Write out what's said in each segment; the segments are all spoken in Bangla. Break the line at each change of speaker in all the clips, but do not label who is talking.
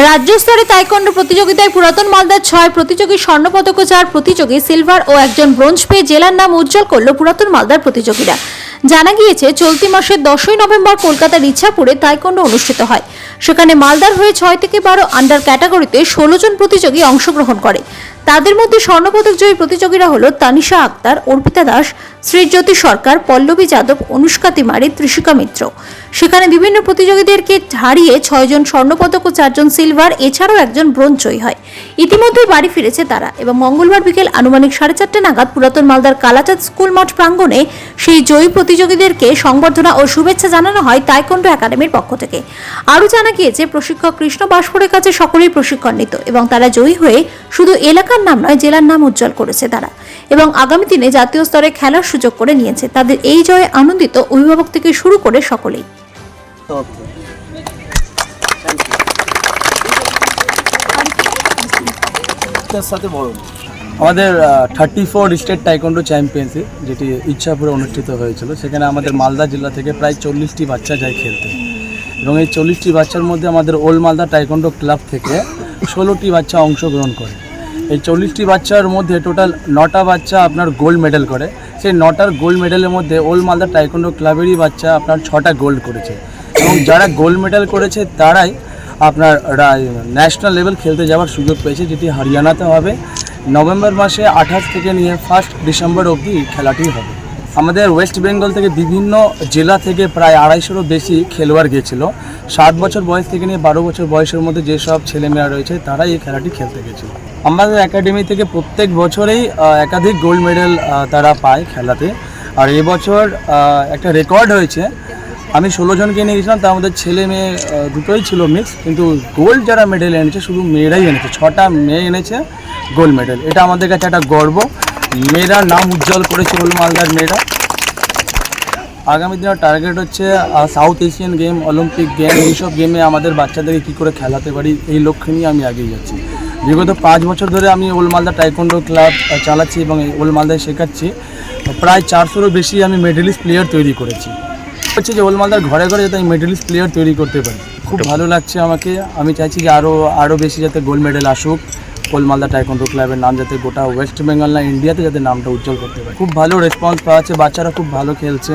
রাজ্য স্তরে তাইকন্ড প্রতিযোগিতায় পুরাতন মালদার ছয় প্রতিযোগী স্বর্ণপদক চার প্রতিযোগী সিলভার ও একজন ব্রোঞ্জ পেয়ে জেলার নাম উজ্জ্বল করল পুরাতন মালদার প্রতিযোগীরা। জানা গিয়েছে, চলতি মাসের দশই নভেম্বর কলকাতার ইচ্ছাপুরে তাইকন্ড অনুষ্ঠিত হয়। সেখানে মালদার হয়ে ছয় থেকে বারো আন্ডার ক্যাটাগরিতে ষোলো জন প্রতিযোগী অংশগ্রহণ করে। তাদের মধ্যে স্বর্ণপদক জয়ী প্রতিযোগীরা হল তানিশা আক্তার, অর্পিতা দাস, শ্রীজ্যোতি সরকার, পল্লবী যাদব, অনুষ্কা তিমারি, ত্রিশিকা মিত্র। সেখানে বিভিন্ন প্রতিযোগীদেরকে হারিয়ে ছয়জন স্বর্ণপদক ও চারজন সিলভার, এছাড়াও একজন ব্রোঞ্জ জয়ী হয়। ইতিমধ্যেই বাড়ি ফিরেছে তারা এবং মঙ্গলবার বিকেল আনুমানিক সাড়ে চারটে নাগাদ পুরাতন মালদার কালাচাঁদ স্কুল মাঠ প্রাঙ্গণে সেই জয়ী প্রতিযোগীদেরকে সংবর্ধনা ও শুভেচ্ছা জানানো হয় তাইকন্ডো একাডেমির পক্ষ থেকে। আরও জানা গিয়েছে, প্রশিক্ষক কৃষ্ণ বাসপুরের কাছে সকলেই প্রশিক্ষণ নিত এবং তারা জয়ী হয়ে শুধু এলাকার নাম নয়, জেলার নাম উজ্জ্বল করেছে তারা। এবং আগামী দিনে জাতীয় স্তরে খেলার সুযোগ করে নিয়েছে। তাদের এই জয়ে আনন্দিত অভিভাবক থেকে শুরু করে সকলেই।
আমাদের thirty four state taekwondo championship যেটি ইচ্ছাপুরে অনুষ্ঠিত হয়েছিল, সেখানে আমাদের মালদা জেলা থেকে প্রায় চল্লিশটি বাচ্চা যায় খেলতে। এবং এই চল্লিশটি বাচ্চার মধ্যে আমাদের ওল্ড মালদা টাইকন্ডো ক্লাব থেকে ষোলোটি বাচ্চা অংশগ্রহণ করে। এই চল্লিশটি বাচ্চার মধ্যে টোটাল নটা বাচ্চা আপনার গোল্ড মেডেল করে। সেই নটার গোল্ড মেডেলের মধ্যে ওল্ড মালদা টাইকন্ডো ক্লাবেরই বাচ্চা আপনার ছটা গোল্ড করেছে। এবং যারা গোল্ড মেডেল করেছে, তারাই আপনার ন্যাশনাল লেভেল খেলতে যাওয়ার সুযোগ পেয়েছে, যেটি হরিয়ানাতে হবে। নভেম্বর মাসে আঠাশ থেকে নিয়ে ফার্স্ট ডিসেম্বর অবধি খেলাটি হবে। আমাদের ওয়েস্ট বেঙ্গল থেকে বিভিন্ন জেলা থেকে প্রায় আড়াইশোরও বেশি খেলোয়াড় গেছিল। সাত বছর বয়স থেকে নিয়ে বারো বছর বয়সের মধ্যে যেসব ছেলেমেয়েরা রয়েছে, তারাই এই খেলাটি খেলতে গেছিল। আমাদের একাডেমি থেকে প্রত্যেক বছরেই একাধিক গোল্ড মেডেল তারা পায় খেলাতে। আর এবছর একটা রেকর্ড হয়েছে। আমি ষোলো জনকে নিয়ে গেছিলাম তার মধ্যে ছেলে মেয়ে দুটোই ছিল মিক্স কিন্তু গোল্ড যারা মেডেল এনেছে, শুধু মেয়েরাই এনেছে। ছটা মেয়ে এনেছে গোল্ড মেডেল এটা আমাদের কাছে একটা গর্ব। মেয়েরা নাম উজ্জ্বল করেছে ওল মালদার মেয়েরা। আগামী দিনের টার্গেট হচ্ছে south Asian game Olympic game এইসব গেমে আমাদের বাচ্চাদেরকে কী করে খেলাতে পারি, এই লক্ষ্য নিয়ে আমি এগিয়ে যাচ্ছি। বিগত পাঁচ বছর ধরে আমি ওল মালদা টাইকন্ডো ক্লাব চালাচ্ছি এবং এই ওল মালদায় শেখাচ্ছি। প্রায় চারশোরও বেশি আমি মেডেলিস্ট প্লেয়ার তৈরি করেছি। হচ্ছে যে ওল মালদার ঘরে ঘরে যাতে আমি মেডেলিস্ট প্লেয়ার তৈরি করতে পারি। খুব ভালো লাগছে আমাকে। আমি চাইছি যে আরও আরও বেশি যাতে গোল্ড মেডেল আসুক। ওল মালদা টাইকন্ডো ক্লাবের নাম যাতে গোটা ওয়েস্ট বেঙ্গল না ইন্ডিয়াতে যাতে নামটা উজ্জ্বল করতে পারে। খুব ভালো রেসপন্স পাওয়া যাচ্ছে। বাচ্চারা খুব ভালো খেলছে।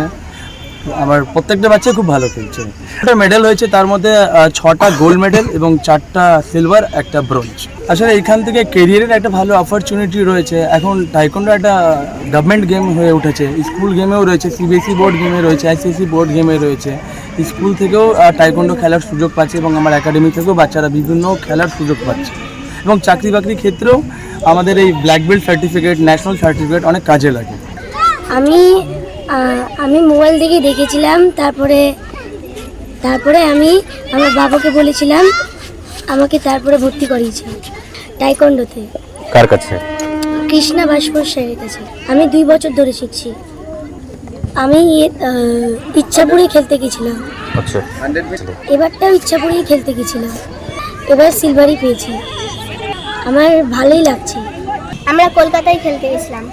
আমার প্রত্যেকটা বাচ্চা খুব ভালো খেলছে। একটা মেডেল হয়েছে, তার মধ্যে ছটা গোল্ড মেডেল এবং চারটা সিলভার একটা ব্রোঞ্জ আসলে এখান থেকে কেরিয়ারের একটা ভালো অপরচুনিটি রয়েছে। এখন টাইকন্ডো একটা গভর্নমেন্ট গেম হয়ে উঠেছে। স্কুল গেমেও রয়েছে সিবিএসই বোর্ড গেমে রয়েছে আইসিএসি বোর্ড গেমে রয়েছে। স্কুল থেকেও টাইকন্ডো খেলার সুযোগ পাচ্ছে এবং আমার একাডেমি থেকেও বাচ্চারা বিভিন্ন খেলার সুযোগ পাচ্ছে। এবং চাকরি বাকরি ক্ষেত্রেও আমাদের এই black belt certificate national certificate অনেক কাজে লাগে।
আমি আমি মোবাইল দেখে দেখেছিলাম তারপরে তারপরে আমি আমার বাবাকে বলেছিলাম আমাকে তারপরে ভর্তি করিয়েছিল টাইকন্ডোতে।
কার কাছে?
কৃষ্ণা ভাস্কর স্যারের কাছে। আমি দুই বছর ধরে শিখছি। আমি ইচ্ছাপুরে খেলতে গেছিলাম।
আচ্ছা।
এবারটাও ইচ্ছাপুরেই খেলতে গেছিলাম। এবার সিলভারই পেয়েছি। আমার ভালোই লাগছে।
আমরা কলকাতায় খেলতে গেছিলাম।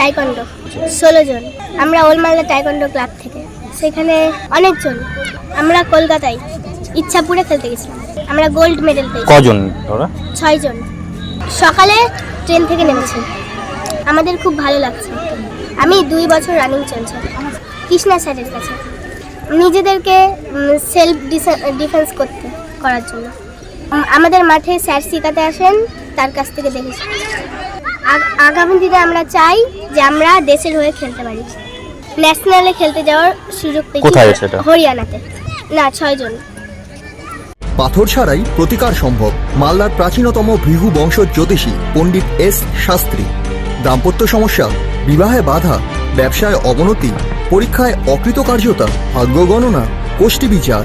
টাইকন্ডো ষোলো জন। আমরা ওলমালদা টাইকন্ডো ক্লাব থেকে। সেখানে অনেকজন। আমরা কলকাতায় ইচ্ছাপুরে খেলতে গেছিলাম। আমরা গোল্ড মেডেল পেয়েছি।
কজন ওরা?
ছয়জন সকালে ট্রেন থেকে নেমেছি। আমাদের খুব ভালো লাগছে। আমি দুই বছর রানিং চলছে। কৃষ্ণা স্যারের কাছে। নিজেদেরকে সেলফ ডিফেন্স করতে করার জন্য। আমাদের মাঠে স্যার শেখাতে আসেন তার কাছ থেকে দেখেছি। আগামী দিনে আমরা চাই যে আমরা দেশের হয়ে খেলতে পারি। ন্যাশনালে খেলতে যাওয়ার সুযোগ পেয়েছি
কোথায় সেটা?
হরিয়ানাতে। না ছয়জন
পাথর ছাড়াই প্রতিকার সম্ভব মালদার প্রাচীনতম ভৃগু বংশ জ্যোতিষী পণ্ডিত এস শাস্ত্রী। দাম্পত্য সমস্যা বিবাহে বাধা ব্যবসায় অবনতি পরীক্ষায় অকৃতকার্যতা ভাগ্য গণনা গোষ্ঠী বিচার।